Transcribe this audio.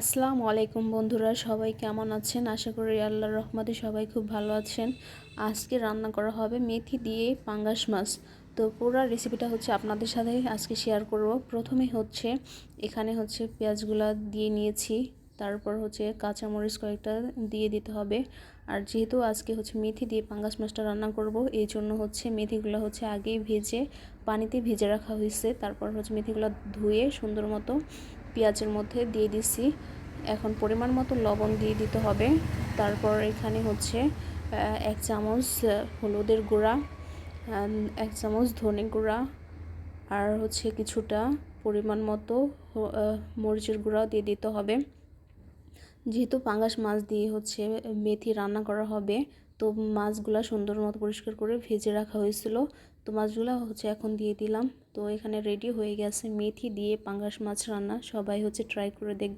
আসসালামু আলাইকুম বন্ধুরা, সবাই কেমন আছেন? আশা করি আল্লাহর রহমতে সবাই খুব ভালো আছেন। আজকে রান্না করা হবে মেথি দিয়ে পাঙ্গাস মাছ। তো পুরো রেসিপিটা হচ্ছে আপনাদের সাথে আজকে শেয়ার করব। প্রথমে হচ্ছে এখানে হচ্ছে পেঁয়াজগুলো দিয়ে নিয়েছি, তারপর হচ্ছে কাঁচামরিচ কয়েকটা দিয়ে দিতে হবে। আর যেহেতু আজকে হচ্ছে মেথি দিয়ে পাঙ্গাস মাছটা রান্না করব, এই জন্য হচ্ছে মেথিগুলো হচ্ছে আগেই ভেজে পানিতে ভেজে রাখা হয়েছে। তারপর হচ্ছে মেথিগুলো ধুয়ে সুন্দর মতো পেঁয়াজের মধ্যে দিয়ে দিছি। এখন পরিমাণ মতো লবণ দিয়ে দিতে হবে। তারপর এখানে হচ্ছে এক চামচ হলুদের গুঁড়া এক চামচ ধনে গুঁড়া, আর হচ্ছে কিছুটা পরিমাণ মতো মরিচের গুঁড়াও দিয়ে দিতে হবে। যেহেতু পাঙ্গাস মাছ দিয়ে হচ্ছে মেথি রান্না করা হবে, তো মাছগুলো সুন্দর মতো পরিষ্কার করে ভেজে রাখা হয়েছিল। তো মাছগুলো হচ্ছে এখন দিয়ে দিলাম। তো এখানে রেডি হয়ে গেছে। মেথি দিয়ে পাঙ্গাস মাছ রান্না। সবাই হচ্ছে ট্রাই করে দেখবে।